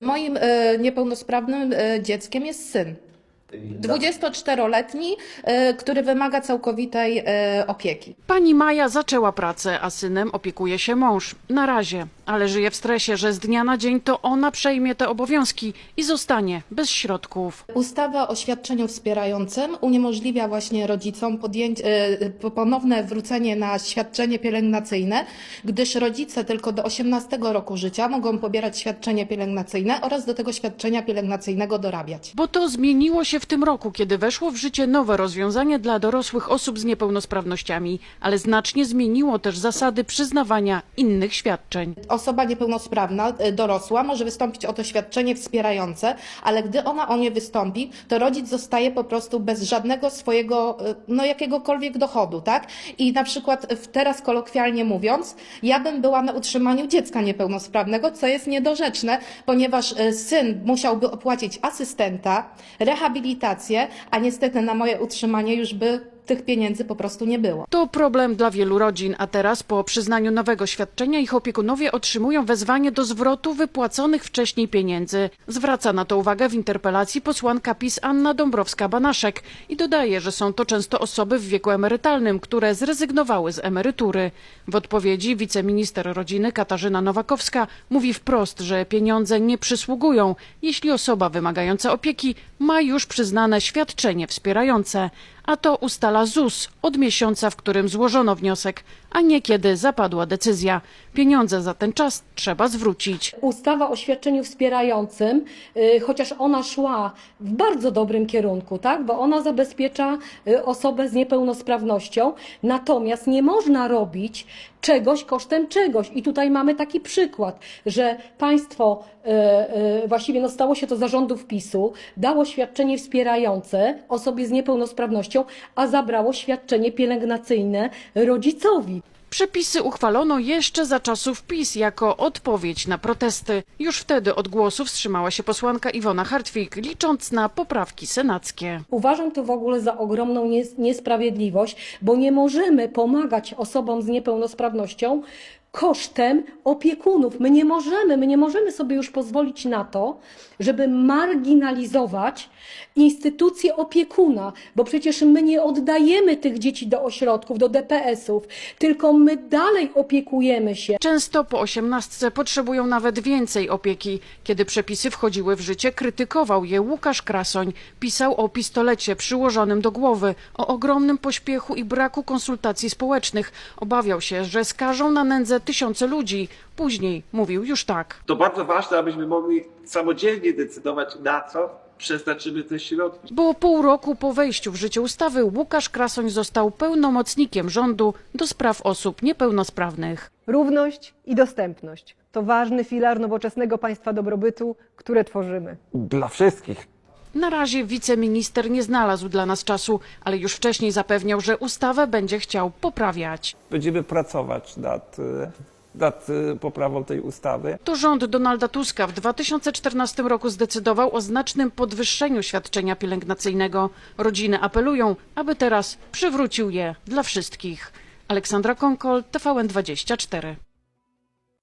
Moim e, niepełnosprawnym e, dzieckiem jest syn. 24-letni, e, który wymaga całkowitej opieki. Pani Maja zaczęła pracę, a synem opiekuje się mąż. Na razie, ale żyje w stresie, że z dnia na dzień to ona przejmie te obowiązki i zostanie bez środków. Ustawa o świadczeniu wspierającym uniemożliwia właśnie rodzicom podjęcie, e, po- ponowne wrócenie na świadczenie pielęgnacyjne, gdyż rodzice tylko do 18 roku życia mogą pobierać świadczenie pielęgnacyjne oraz do tego świadczenia pielęgnacyjnego dorabiać. Bo to zmieniło się w tym roku, kiedy weszło w życie nowe rozwiązanie dla dorosłych osób z niepełnosprawnościami, ale znacznie zmieniło też zasady przyznawania innych świadczeń. Osoba niepełnosprawna, e, dorosła, może wystąpić o to świadczenie wspierające, ale gdy ona o nie wystąpi, to rodzic zostaje po prostu bez żadnego swojego, e, no jakiegokolwiek dochodu, tak? I na przykład teraz kolokwialnie mówiąc, ja bym była na utrzymaniu dziecka niepełnosprawnego, co jest niedorzeczne, ponieważ e, syn musiałby opłacić asystenta, rehabilitację, a niestety na moje utrzymanie już by tych pieniędzy po prostu nie było. To problem dla wielu rodzin, a teraz po przyznaniu nowego świadczenia ich opiekunowie otrzymują wezwanie do zwrotu wypłaconych wcześniej pieniędzy. Zwraca na to uwagę w interpelacji posłanka PiS Anna Dąbrowska-Banaszek i dodaje, że są to często osoby w wieku emerytalnym, które zrezygnowały z emerytury. W odpowiedzi wiceminister rodziny Katarzyna Nowakowska mówi wprost, że pieniądze nie przysługują, jeśli osoba wymagająca opieki ma już przyznane świadczenie wspierające a to ustala ZUS od miesiąca, w którym złożono wniosek, a nie kiedy zapadła decyzja. Pieniądze za ten czas trzeba zwrócić. Ustawa o świadczeniu wspierającym, y, chociaż ona szła w bardzo dobrym kierunku, tak? bo ona zabezpiecza y, osobę z niepełnosprawnością, natomiast nie można robić czegoś kosztem czegoś. I tutaj mamy taki przykład, że państwo, y, właściwie no stało się to zarządów PiSu, dało świadczenie wspierające osobie z niepełnosprawnością, a zabrało świadczenie pielęgnacyjne rodzicowi. Przepisy uchwalono jeszcze za czasów PiS jako odpowiedź na protesty. Już wtedy od głosu wstrzymała się posłanka Iwona Hartwig, licząc na poprawki senackie. Uważam to w ogóle za ogromną nies- niesprawiedliwość, bo nie możemy pomagać osobom z niepełnosprawnością kosztem opiekunów. My nie możemy, my nie możemy sobie już pozwolić na to, żeby marginalizować instytucję opiekuna, bo przecież my nie oddajemy tych dzieci do ośrodków, do DPS-ów, tylko my dalej opiekujemy się. Często po osiemnastce potrzebują nawet więcej opieki. Kiedy przepisy wchodziły w życie, krytykował je Łukasz Krasoń. Pisał o pistolecie przyłożonym do głowy, o ogromnym pośpiechu i braku konsultacji społecznych. Obawiał się, że skażą na nędzę tysiące ludzi. Później mówił już tak. To bardzo ważne, abyśmy mogli samodzielnie decydować, na co przeznaczymy te środki. Bo pół roku po wejściu w życie ustawy Łukasz Krasoń został pełnomocnikiem rządu do spraw osób niepełnosprawnych. Równość i dostępność to ważny filar nowoczesnego państwa dobrobytu, które tworzymy. dla wszystkich. Na razie wiceminister nie znalazł dla nas czasu, ale już wcześniej zapewniał, że ustawę będzie chciał poprawiać. Będziemy pracować nad, nad poprawą tej ustawy. To rząd Donalda Tuska w 2014 roku zdecydował o znacznym podwyższeniu świadczenia pielęgnacyjnego. Rodziny apelują, aby teraz przywrócił je dla wszystkich. Aleksandra Konkol, TVN24.